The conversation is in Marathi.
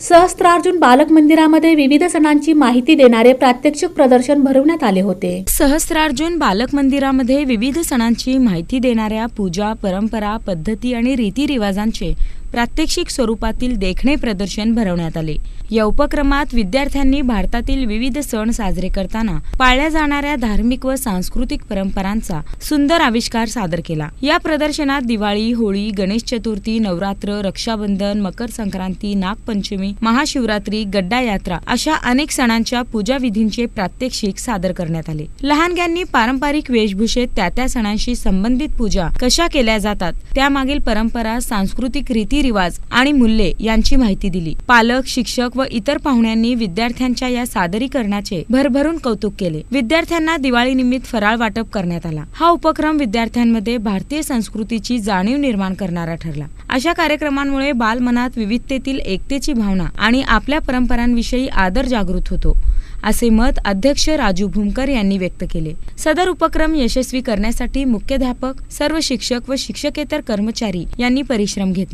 सहस्त्रार्जुन बालक मंदिरामध्ये विविध सणांची माहिती देणारे प्रात्यक्षिक प्रदर्शन भरवण्यात आले होते. सहस्त्रार्जुन बालक मंदिरामध्ये विविध सणांची माहिती देणाऱ्या पूजा परंपरा पद्धती आणि रीतिरिवाजांचे प्रात्यक्षिक स्वरूपातील देखणे प्रदर्शन भरवण्यात आले. या उपक्रमात विद्यार्थ्यांनी भारतातील विविध सण साजरे करताना पाळल्या जाणाऱ्या धार्मिक व सांस्कृतिक परंपरांचा सुंदर आविष्कार सादर केला. या प्रदर्शनात दिवाळी होळी गणेश चतुर्थी नवरात्र रक्षाबंधन मकर संक्रांती नागपंचमी महाशिवरात्री गड्डा यात्रा अशा अनेक सणांच्या पूजा विधींचे प्रात्यक्षिक सादर करण्यात आले. लहानग्यांनी पारंपरिक वेशभूषेत त्या त्या सणांशी संबंधित पूजा कशा केल्या जातात त्यामागील परंपरा सांस्कृतिक रीतीरिवाज आणि मूल्ये यांची माहिती दिली. पालक शिक्षक व इतर पाहुण्यांनी विद्यार्थ्यांच्या या सादरीकरणाचे भरभरून कौतुक केले. विद्यार्थ्यांना दिवाळीनिमित्त फराळ वाटप करण्यात आला. हा उपक्रम विद्यार्थ्यांमध्ये भारतीय संस्कृतीची जाणीव निर्माण करणारा ठरला. अशा कार्यक्रमांमुळे बालमनात विविधतेतील एकतेची भावना भावना आणि आपल्या परंपरांविषयी आदर जागृत होतो असे मत अध्यक्ष राजू भूमकर यांनी व्यक्त केले. सदर उपक्रम यशस्वी करण्यासाठी मुख्याध्यापक सर्व शिक्षक व शिक्षकेतर कर्मचारी यांनी परिश्रम घेतले.